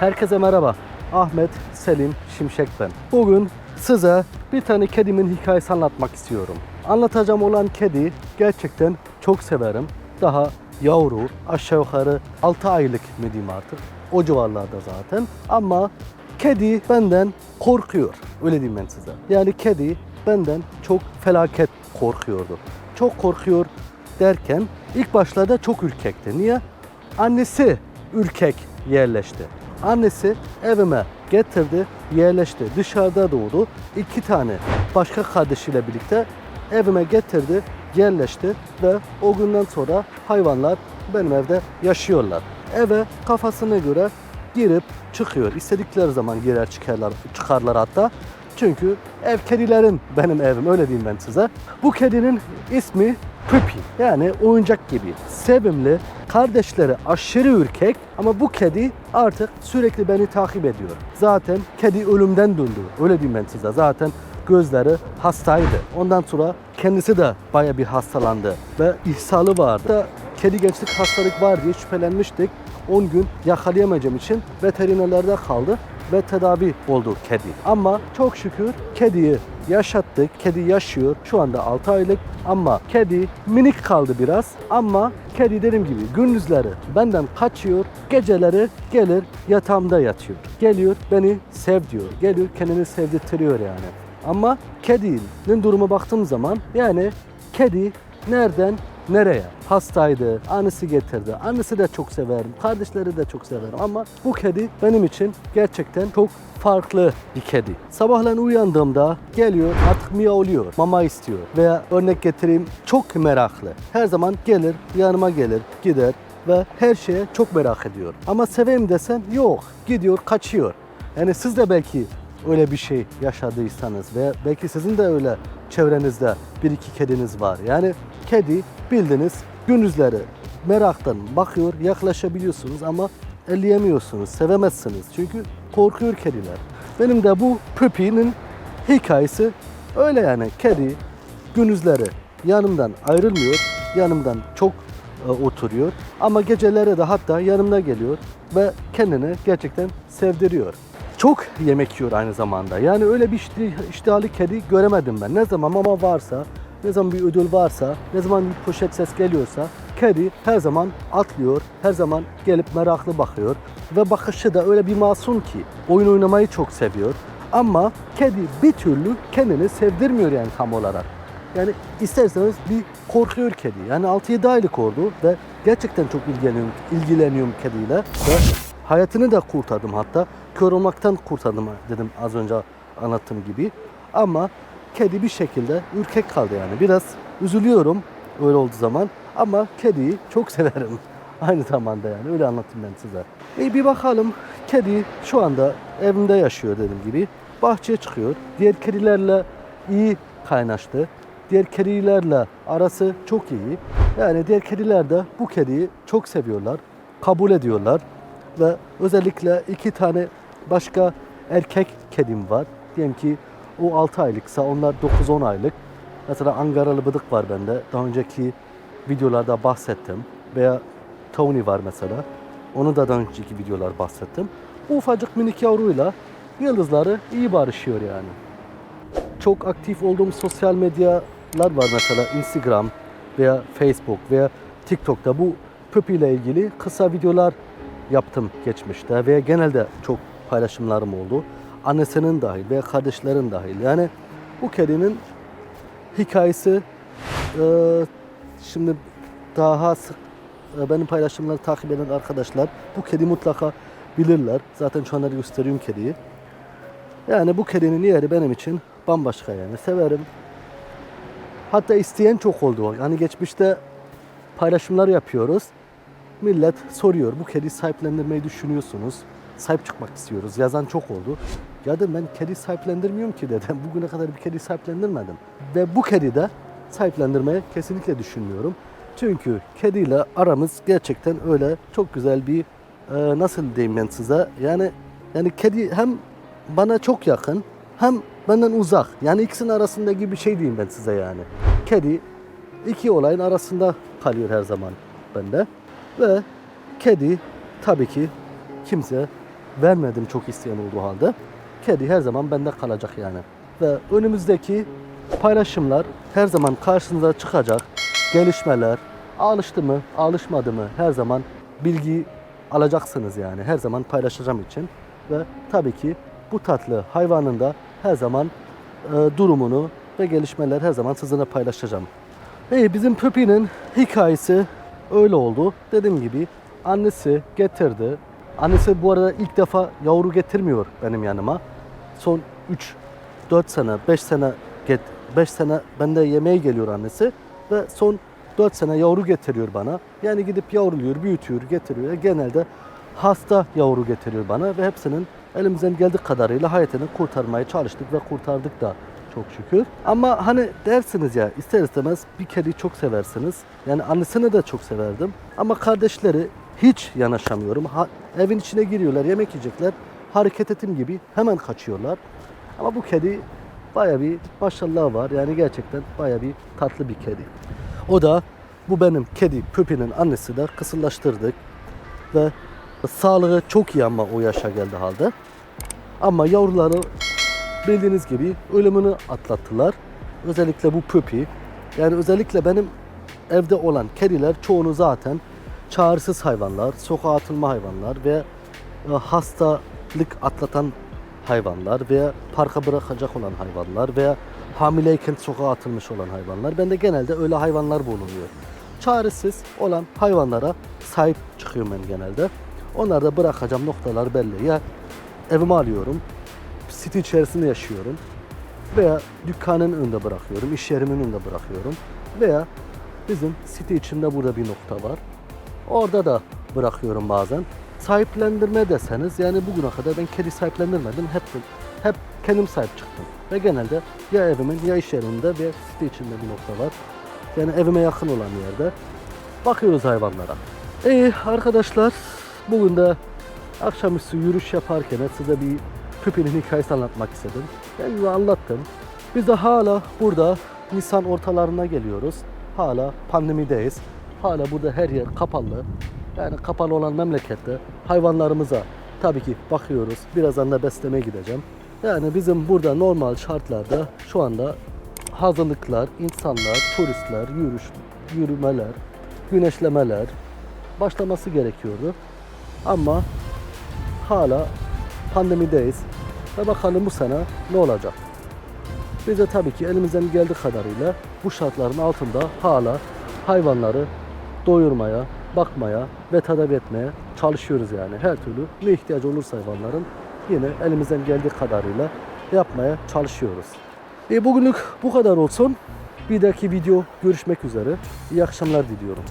Herkese merhaba. Ahmet Selim Şimşek ben. Bugün size bir tane kedimin hikayesi anlatmak istiyorum. Anlatacağım olan kedi gerçekten çok severim. Daha yavru, aşağı yukarı 6 aylık mı diyeyim artık. O civarlarda zaten. Ama kedi benden korkuyor. Öyle diyeyim ben size. Yani kedi benden çok felaket korkuyordu. Çok korkuyor derken ilk başlarda çok ürkekti. Niye? Annesi ürkek yerleşti. Annesi evime getirdi, yerleşti. Dışarıda doğdu. İki tane başka kardeşiyle birlikte evime getirdi, yerleşti ve o günden sonra hayvanlar benim evde yaşıyorlar. Eve kafasına göre girip çıkıyor. İstedikleri zaman girer çıkarlar, çıkarlar hatta. Çünkü ev kedilerin benim evim öyle diyeyim ben size. Bu kedinin ismi Puppy yani oyuncak gibi. Sevimli, kardeşleri aşırı ürkek ama bu kedi artık sürekli beni takip ediyor. Zaten kedi ölümden döndü öyle diyeyim ben size. Zaten gözleri hastaydı. Ondan sonra kendisi de baya bir hastalandı ve ihsalı vardı. Kedi gençlik hastalık var diye şüphelenmiştik. 10 gün yakalayamayacağım için veterinerlerde kaldı ve tedavi oldu kedi. Ama çok şükür kediyi yaşattık. Kedi yaşıyor. Şu anda 6 aylık ama kedi minik kaldı biraz. Ama kedi dediğim gibi gündüzleri benden kaçıyor. Geceleri gelir yatağımda yatıyor. Geliyor beni sev diyor. Geliyor kendini sevdirtiyor yani. Ama kedinin duruma baktığım zaman yani kedi nereden nereye? Hastaydı, annesi getirdi. Annesi de çok severim, kardeşleri de çok severim ama bu kedi benim için gerçekten çok farklı bir kedi. Sabahleyin uyandığımda geliyor artık miyavlıyor, mama istiyor veya örnek getireyim çok meraklı. Her zaman gelir, yanıma gelir, gider ve her şeye çok merak ediyor. Ama seveyim desen yok, gidiyor, kaçıyor. Yani siz de belki öyle bir şey yaşadıysanız veya belki sizin de öyle çevrenizde bir iki kediniz var. Yani kedi bildiniz gündüzleri meraktan bakıyor, yaklaşabiliyorsunuz ama elleyemiyorsunuz, sevemezsiniz. Çünkü korkuyor kediler. Benim de bu Puppy'nin hikayesi öyle yani. Kedi gündüzleri yanımdan ayrılmıyor, yanımdan çok e, oturuyor ama geceleri de hatta yanımda geliyor ve kendini gerçekten sevdiriyor. Çok yemek yiyor aynı zamanda. Yani öyle bir iştahlı kedi göremedim ben. Ne zaman mama varsa, ne zaman bir ödül varsa, ne zaman bir poşet ses geliyorsa kedi her zaman atlıyor, her zaman gelip meraklı bakıyor. Ve bakışı da öyle bir masum ki oyun oynamayı çok seviyor. Ama kedi bir türlü kendini sevdirmiyor yani tam olarak. Yani isterseniz bir korkuyor kedi. Yani 6-7 aylık oldu ve gerçekten çok ilgileniyorum, ilgileniyorum kediyle. Ve hayatını da kurtardım hatta. Kör olmaktan kurtardım dedim az önce anlattığım gibi. Ama kedi bir şekilde ürkek kaldı yani. Biraz üzülüyorum öyle olduğu zaman. Ama kediyi çok severim. Aynı zamanda yani öyle anlattım ben size. E bir bakalım kedi şu anda evimde yaşıyor dediğim gibi. Bahçeye çıkıyor. Diğer kedilerle iyi kaynaştı. Diğer kedilerle arası çok iyi. Yani diğer kediler de bu kediyi çok seviyorlar. Kabul ediyorlar. Ve özellikle iki tane başka erkek kedim var. Diyelim ki o 6 aylıksa onlar 9-10 aylık. Mesela Angaralı bıdık var bende. Daha önceki videolarda bahsettim. Veya Tony var mesela. Onu da daha önceki videolar bahsettim. Bu ufacık minik yavruyla yıldızları iyi barışıyor yani. Çok aktif olduğum sosyal medyalar var mesela Instagram veya Facebook veya TikTok'ta bu Puppy ile ilgili kısa videolar yaptım geçmişte ve genelde çok paylaşımlarım oldu. Annesinin dahil veya kardeşlerin dahil. Yani bu kedinin hikayesi e, şimdi daha sık e, benim paylaşımları takip eden arkadaşlar bu kedi mutlaka bilirler. Zaten şu anda gösteriyorum kediyi. Yani bu kedinin yeri benim için bambaşka yani. Severim. Hatta isteyen çok oldu. Yani geçmişte paylaşımlar yapıyoruz. Millet soruyor bu kedi sahiplendirmeyi düşünüyorsunuz. Sahip çıkmak istiyoruz. Yazan çok oldu. Ya dedim ben kedi sahiplendirmiyorum ki dedim. Bugüne kadar bir kedi sahiplendirmedim. Ve bu kedi de sahiplendirmeyi kesinlikle düşünmüyorum. Çünkü kediyle aramız gerçekten öyle çok güzel bir e, nasıl diyeyim ben size yani yani kedi hem bana çok yakın hem benden uzak. Yani ikisinin arasındaki bir şey diyeyim ben size yani. Kedi iki olayın arasında kalıyor her zaman bende. Ve kedi tabii ki kimse vermedim çok isteyen olduğu halde. Kedi her zaman bende kalacak yani. Ve önümüzdeki paylaşımlar her zaman karşınıza çıkacak. Gelişmeler, alıştı mı, alışmadı mı her zaman bilgi alacaksınız yani. Her zaman paylaşacağım için. Ve tabii ki bu tatlı hayvanın da her zaman e, durumunu ve gelişmeler her zaman sizinle paylaşacağım. Hey, bizim Pöpi'nin hikayesi öyle oldu. Dediğim gibi annesi getirdi. Annesi bu arada ilk defa yavru getirmiyor benim yanıma. Son 3 4 sene, 5 sene get 5 sene bende yemeğe geliyor annesi ve son 4 sene yavru getiriyor bana. Yani gidip yavruluyor, büyütüyor, getiriyor. Genelde hasta yavru getiriyor bana ve hepsinin elimizden geldiği kadarıyla hayatını kurtarmaya çalıştık ve kurtardık da çok şükür. Ama hani dersiniz ya ister istemez bir kediyi çok seversiniz. Yani annesini de çok severdim. Ama kardeşleri hiç yanaşamıyorum. Ha, evin içine giriyorlar, yemek yiyecekler. Hareket ettiğim gibi hemen kaçıyorlar. Ama bu kedi baya bir maşallah var. Yani gerçekten baya bir tatlı bir kedi. O da bu benim kedi Pöpi'nin annesi de kısırlaştırdık. Ve sağlığı çok iyi ama o yaşa geldi halde. Ama yavruları bildiğiniz gibi ölümünü atlattılar. Özellikle bu Pöpi. Yani özellikle benim evde olan kediler çoğunu zaten çaresiz hayvanlar, sokağa atılma hayvanlar ve e, hastalık atlatan hayvanlar veya parka bırakacak olan hayvanlar veya hamileyken sokağa atılmış olan hayvanlar. Bende genelde öyle hayvanlar bulunuyor. Çaresiz olan hayvanlara sahip çıkıyorum ben genelde. Onları da bırakacağım noktalar belli. Ya evime alıyorum, site içerisinde yaşıyorum veya dükkanın önünde bırakıyorum, iş yerimin önünde bırakıyorum veya bizim site içinde burada bir nokta var. Orada da bırakıyorum bazen. Sahiplendirme deseniz yani bugüne kadar ben kedi sahiplendirmedim. Hep hep kendim sahip çıktım. Ve genelde ya evimin ya iş yerimde ve site içinde bir nokta var. Yani evime yakın olan yerde bakıyoruz hayvanlara. İyi arkadaşlar bugün de akşamüstü yürüyüş yaparken size bir Püpi'nin hikayesi anlatmak istedim. Ben size anlattım. Biz de hala burada Nisan ortalarına geliyoruz. Hala pandemideyiz. Hala burada her yer kapalı. Yani kapalı olan memlekette hayvanlarımıza tabii ki bakıyoruz. Birazdan da beslemeye gideceğim. Yani bizim burada normal şartlarda şu anda hazırlıklar, insanlar, turistler, yürüyüş, yürümeler, güneşlemeler başlaması gerekiyordu. Ama hala pandemideyiz. Ve bakalım bu sene ne olacak? Biz de tabii ki elimizden geldiği kadarıyla bu şartların altında hala hayvanları doyurmaya, bakmaya ve tedavi etmeye çalışıyoruz yani. Her türlü ne ihtiyacı olursa hayvanların yine elimizden geldiği kadarıyla yapmaya çalışıyoruz. E bugünlük bu kadar olsun. Bir dahaki video görüşmek üzere. İyi akşamlar diliyorum.